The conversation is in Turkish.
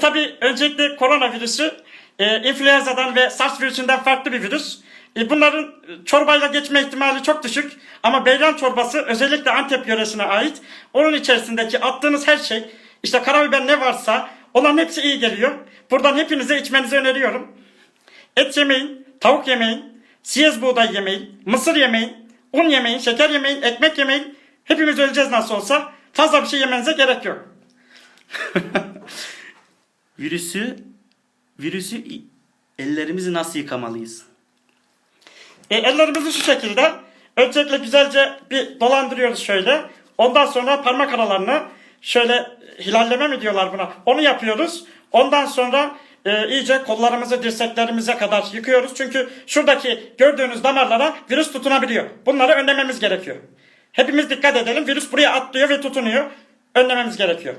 Tabii öncelikle koronavirüsü e, influenza'dan ve SARS virüsünden farklı bir virüs. E, bunların e, çorbayla geçme ihtimali çok düşük. Ama beyran çorbası özellikle Antep yöresine ait. Onun içerisindeki attığınız her şey, işte karabiber ne varsa onların hepsi iyi geliyor. Buradan hepinize içmenizi öneriyorum. Et yemeyin, tavuk yemeyin, siyez buğday yemeyin, mısır yemeyin, un yemeyin, şeker yemeyin, ekmek yemeyin. Hepimiz öleceğiz nasıl olsa. Fazla bir şey yemenize gerek yok. Virüsü virüsü ellerimizi nasıl yıkamalıyız? E, ellerimizi şu şekilde öncelikle güzelce bir dolandırıyoruz şöyle. Ondan sonra parmak aralarını şöyle hilalleme mi diyorlar buna? Onu yapıyoruz. Ondan sonra e, iyice kollarımızı dirseklerimize kadar yıkıyoruz. Çünkü şuradaki gördüğünüz damarlara virüs tutunabiliyor. Bunları önlememiz gerekiyor. Hepimiz dikkat edelim. Virüs buraya atlıyor ve tutunuyor. Önlememiz gerekiyor.